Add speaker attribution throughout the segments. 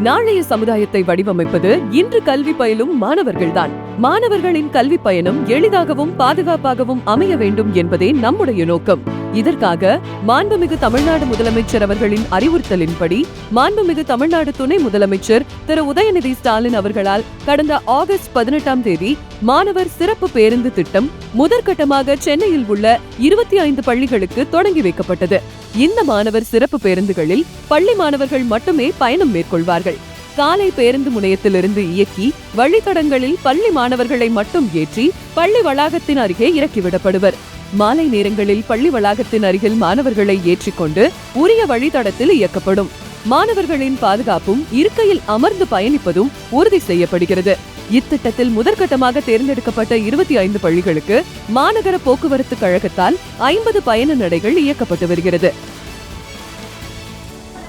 Speaker 1: நாளைய சமுதாயத்தை வடிவமைப்பது இன்று கல்வி பயிலும் மாணவர்கள்தான். மாணவர்களின் கல்வி பயணம் எளிதாகவும் பாதுகாப்பாகவும் அமைய வேண்டும் என்பதே நம்முடைய நோக்கம். இதற்காக மாண்புமிகு தமிழ்நாடு முதலமைச்சர் அவர்களின் அறிவுறுத்தலின்படி மாண்புமிகு தமிழ்நாடு துணை முதலமைச்சர் திரு உதயநிதி ஸ்டாலின் அவர்களால் கடந்த ஆகஸ்ட் பதினெட்டாம் தேதி மாணவர் சிறப்பு பேருந்து திட்டம் முதற்கட்டமாக சென்னையில் உள்ள இருபத்தி ஐந்து பள்ளிகளுக்கு தொடங்கி வைக்கப்பட்டது. இந்த மாணவர் சிறப்பு பேருந்துகளில் பள்ளி மாணவர்கள் மட்டுமே பயணம் மேற்கொள்வார்கள். காலை பேருந்து முனையத்திலிருந்து இயக்கி வழித்தடங்களில் பள்ளி மாணவர்களை மட்டும் ஏற்றி பள்ளி வளாகத்தின் அருகே இறக்கிவிடப்படுவர் மாலை நேரங்களில் பள்ளி வளாகத்தின் அருகில் மாணவர்களை ஏற்றிக்கொண்டு உரிய வழித்தடத்தில் இயக்கப்படும். மாணவர்களின் பாதுகாப்பும் இருக்கையில் அமர்ந்து பயணிப்பதும் உறுதி செய்யப்படுகிறது. இத்திட்டத்தில் முதற்கட்டமாக தேர்ந்தெடுக்கப்பட்ட இருபத்தி ஐந்து பள்ளிகளுக்கு மாநகர போக்குவரத்து கழகத்தால் ஐம்பது பயண நடைகள் இயக்கப்பட்டு வருகிறது.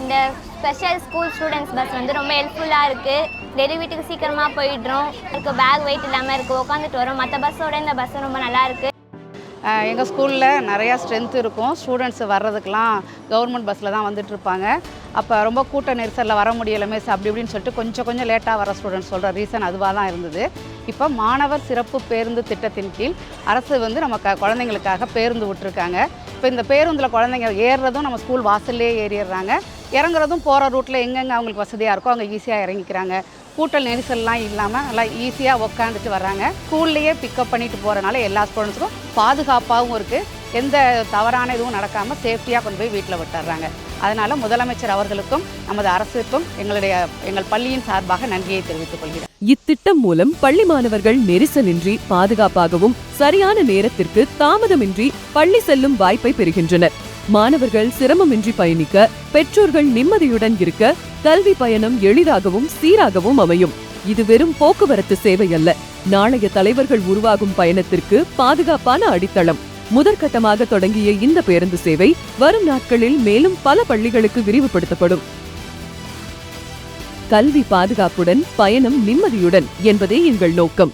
Speaker 2: இந்த ஸ்பெஷல் ஸ்கூல் ஸ்டூடெண்ட்ஸ் பஸ் வந்து ரொம்ப ஹெல்ப்ஃபுல்லாக இருக்குது டெய்லி வீட்டுக்கு சீக்கிரமாக போயிடுறோம். இருக்கு பேக் வெயிட் இல்லாமல் இருக்குது உட்காந்துட்டு வரோம். மற்ற பஸ்ஸோட இந்த பஸ் ரொம்ப நல்லா இருக்குது
Speaker 3: எங்கள் ஸ்கூலில் நிறையா ஸ்ட்ரென்த் இருக்கும். ஸ்டூடெண்ட்ஸ் வர்றதுக்கெலாம் கவர்மெண்ட் பஸ்ஸில் தான் வந்துட்டுருப்பாங்க அப்போ ரொம்ப கூட்ட நெரிசலில் வர முடியல மிஸ் அப்படி இப்படின்னு சொல்லிட்டு கொஞ்சம் கொஞ்சம் லேட்டாக வர ஸ்டூடெண்ட்ஸ் சொல்கிற ரீசன் அதுவாக தான் இருந்தது. இப்போ மாணவர் சிறப்பு பேருந்து திட்டத்தின் கீழ் அரசு வந்து நம்ம க குழந்தைங்களுக்காக பேருந்து விட்டுருக்காங்க. இப்போ இந்த பேருந்தில் குழந்தைங்க ஏறுறதும் நம்ம ஸ்கூல் வாசல்லே ஏறிடுறாங்க. இறங்குறதும் போகிற ரூட்டில் எங்கெங்கே அவங்களுக்கு வசதியாக இருக்கோ அங்கே ஈஸியாக இறங்கிக்கிறாங்க. கூட்டல் நெரிசல்லாம் இல்லாமல் நல்லா ஈஸியாக உக்காந்துட்டு வர்றாங்க. ஸ்கூல்லையே பிக்கப் பண்ணிட்டு போகிறனால எல்லா ஸ்டூடெண்ட்ஸுக்கும் பாதுகாப்பாகவும் இருக்குது எந்த தவறான இதுவும் நடக்காமல் சேஃப்டியாக கொண்டு போய் வீட்டில் விட்டுறாங்க. அதனால் முதலமைச்சர் அவர்களுக்கும் நமது அரசுக்கும் எங்களுடைய எங்கள் பள்ளியின் சார்பாக நன்றியை தெரிவித்துக் கொள்கிறேன்.
Speaker 1: இத்திட்டம் மூலம் பள்ளி மாணவர்கள் நெரிசலின்றி பாதுகாப்பாகவும் சரியான நேரத்திற்கு தாமதமின்றி பள்ளி செல்லும் வாய்ப்பை பெறுகின்றனர். மாணவர்கள் சிரமமின்றி பயணிக்க பெற்றோர்கள் நிம்மதியுடன் இருக்க கல்வி பயணம் எளிதாகவும் சீராகவும் அமையும். இது வெறும் போக்குவரத்து சேவை அல்ல நாளைய தலைவர்கள் உருவாகும் பயணத்திற்கு பாதுகாப்பான அடித்தளம். முதற்கட்டமாக தொடங்கிய இந்த பேருந்து சேவை வரும் நாட்களில் மேலும் பல பள்ளிகளுக்கு விரிவுபடுத்தப்படும். கல்வி பாதுகாப்புடன் பயணம் நிம்மதியுடன் என்பதே எங்கள் நோக்கம்.